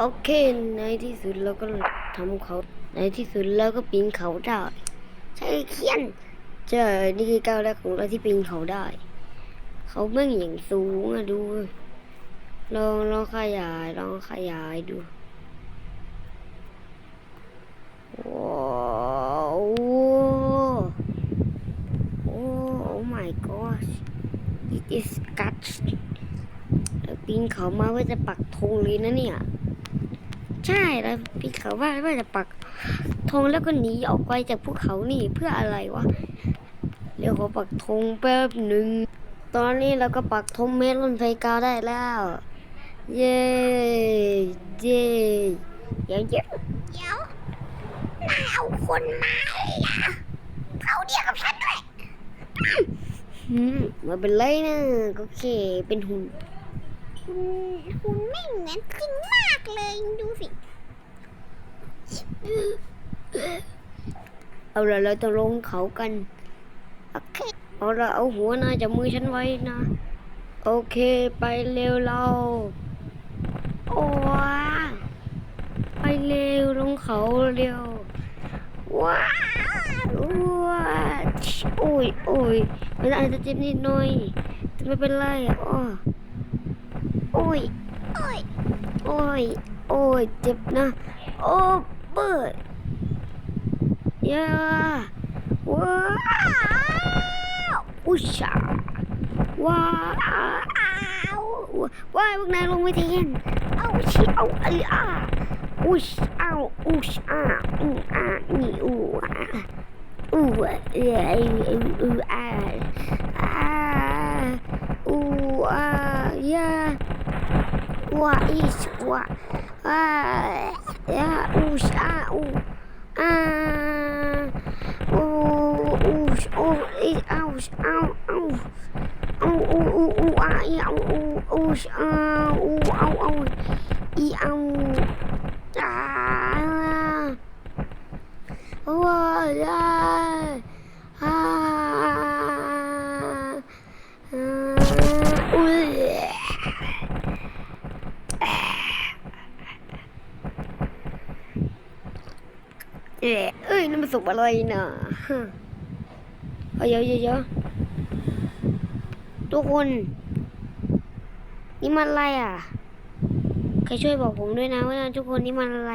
โอเค ในที่สุดเราก็ทำเขา ในที่สุดเราก็ปีนเขาได้ใช่เคียนใช่นี่คือก้าวแรกของเราที่ปีนเขาได้ เขาเมื่งอย่างสูงอะดูลองลองขยายลองขยายดูว้าวโอ้ oh my gosh it is guts แล้วปีนเขามาเพื่อจะปักธงเลยนะเนี่ย ใช่แล้วปีนเขาว่าว่าจะปักธงแล้วก็หนีออกไปจากภูเขานี่เพื่ออะไรวะเดี๋ยวขอปักธงแป๊บหนึ่งตอนนี้เราก็ปักธงเมลอนไฟกาวได้แล้ว เย้เย้เดี๋ยวเดี๋ยวเดี๋ยวนายเอาคนมาเลยล่ะเขาเดียวกับฉันด้วยอืมมาเป็นไรนะก็แค่เป็นหุ่น คุณคุณไม่เหมือนจริงมากเลยดูสิ เอาละเราจะลงเขากัน โอเค เอาละเอาหัวหน้าจับมือฉันไว้นะ โอเคไปเร็วเรา โอ้ว้าไปเร็วลงเขาเร็ว ว้าวว้าโอ้ยโอ้ยมันอาจจะเจ็บนิดหน่อยแต่ไม่เป็นไรอะอ้อ โอ้ย โอ้ย โอ้ย โอ้ย เจ็บนะ โอ้เปิดยาว้าวอุยชาว้าวว้าวพวกนายลงไปเทียนเอาชิเอาเอ้ยอ่าอุยเอาอุยอ่าอืออ่านี่อูอ่าอูอะเอ้ยอือ Ua, ish, ua. A, a, ush, a, u. A, u, ush, u, ish, a, ush, a, u. Au, u, u, u, a, i, au, u, ush, a, u, au, au. I, au. เอ๊ะเอ้ยนั่นมันสุกอะไรนะฮะเอาเยอะเยอะเยอะทุกคน นี่มันอะไรอะ ใครช่วยบอกผมด้วยนะว่าทุกคนนี่มันอะไร